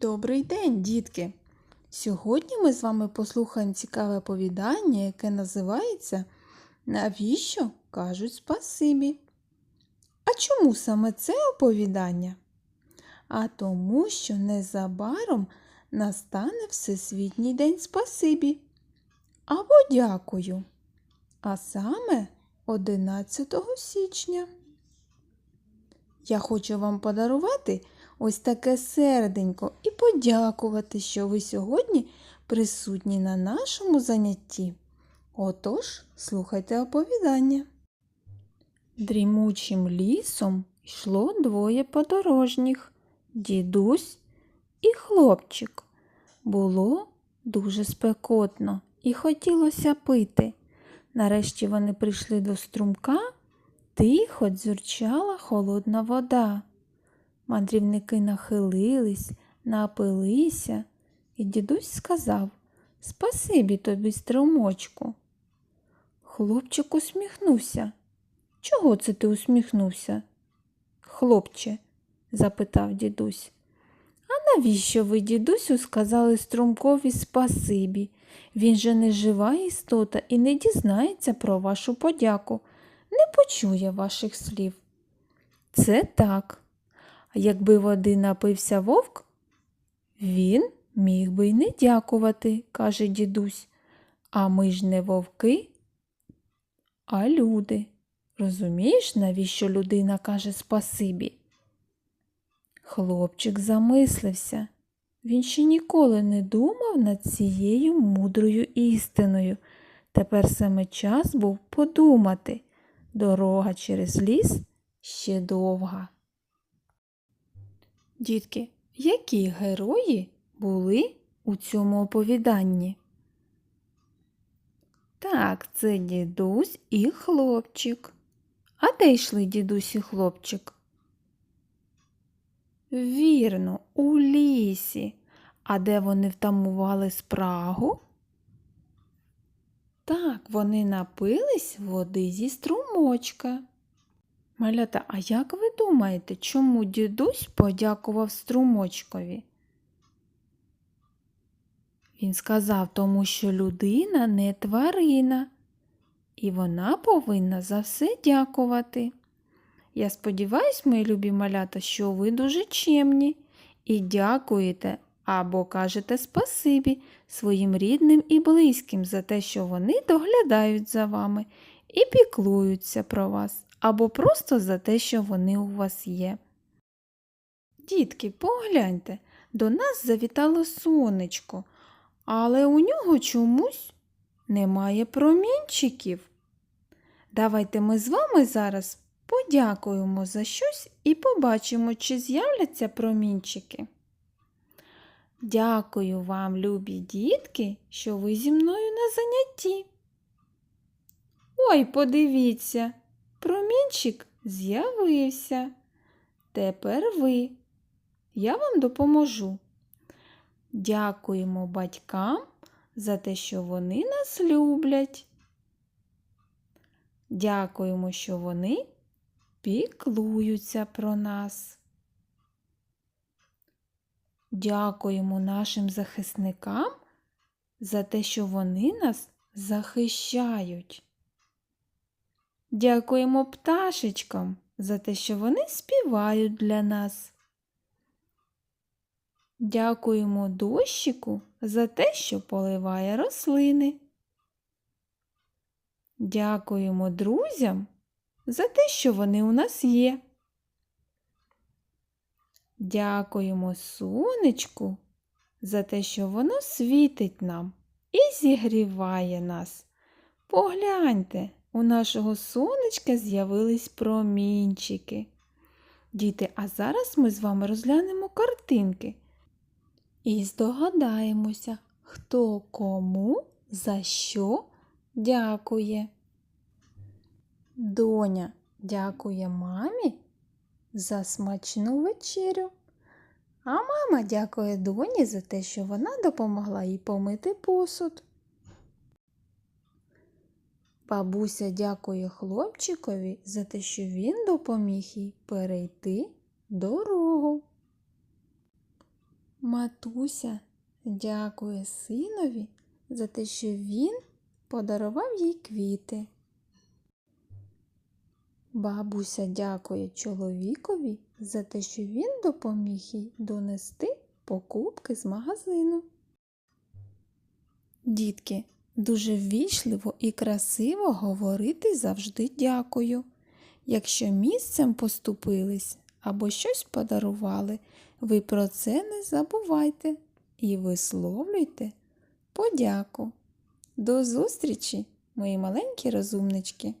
Добрий день, дітки! Сьогодні ми з вами послухаємо цікаве оповідання, яке називається Навіщо кажуть спасибі? А чому саме це оповідання? А тому, що незабаром настане Всесвітній день спасибі або дякую, а саме 11 січня. Я хочу вам подарувати ось таке серденько і подякувати, що ви сьогодні присутні на нашому занятті. Отож, слухайте оповідання. Дрімучим лісом йшло двоє подорожніх дідусь і хлопчик. Було дуже спекотно і хотілося пити. Нарешті вони прийшли до струмка, тихо дзюрчала холодна вода. Мандрівники нахилились, напилися, і дідусь сказав Спасибі тобі, струмочку. Хлопчик усміхнувся. Чого це ти усміхнувся? Хлопче, запитав дідусь. А навіщо ви, дідусю, сказали струмкові спасибі? Він же не жива істота і не дізнається про вашу подяку, не почує ваших слів. Це так. Якби води напився вовк, він міг би й не дякувати, каже дідусь. А ми ж не вовки, а люди. Розумієш, навіщо людина каже спасибі? Хлопчик замислився. Він ще ніколи не думав над цією мудрою істиною. Тепер саме час був подумати. Дорога через ліс ще довга. Дітки, які герої були у цьому оповіданні? Так, це дідусь і хлопчик. А де йшли дідусь і хлопчик? Вірно, у лісі. А де вони втамували спрагу? Так, вони напились води зі струмочка. Малята, а як ви думаєте, чому дідусь подякував струмочкові? Він сказав тому, що людина не тварина, і вона повинна за все дякувати. Я сподіваюсь, мої любі малята, що ви дуже чемні і дякуєте або кажете спасибі своїм рідним і близьким за те, що вони доглядають за вами і піклуються про вас, або просто за те, що вони у вас є. Дітки, погляньте, до нас завітало сонечко, але у нього чомусь немає промінчиків. Давайте ми з вами зараз подякуємо за щось і побачимо, чи з'являться промінчики. Дякую вам, любі дітки, що ви зі мною на занятті. Ой, подивіться, промінчик з'явився. Тепер ви. Я вам допоможу. Дякуємо батькам за те, що вони нас люблять. Дякуємо, що вони піклуються про нас. Дякуємо нашим захисникам за те, що вони нас захищають. Дякуємо пташечкам за те, що вони співають для нас. Дякуємо дощику за те, що поливає рослини. Дякуємо друзям за те, що вони у нас є. Дякуємо сонечку за те, що воно світить нам і зігріває нас. Погляньте, у нашого сонечка з'явились промінчики. Діти, а зараз ми з вами розглянемо картинки і здогадаємося, хто кому за що дякує. Доня дякує мамі за смачну вечерю. А мама дякує доні за те, що вона допомогла їй помити посуд. Бабуся дякує хлопчикові за те, що він допоміг їй перейти дорогу. Матуся дякує синові за те, що він подарував їй квіти. Бабуся дякує чоловікові за те, що він допоміг їй донести покупки з магазину. Дітки, дуже ввічливо і красиво говорити завжди дякую. Якщо місцем поступились або щось подарували, ви про це не забувайте і висловлюйте подяку. До зустрічі, мої маленькі розумнички!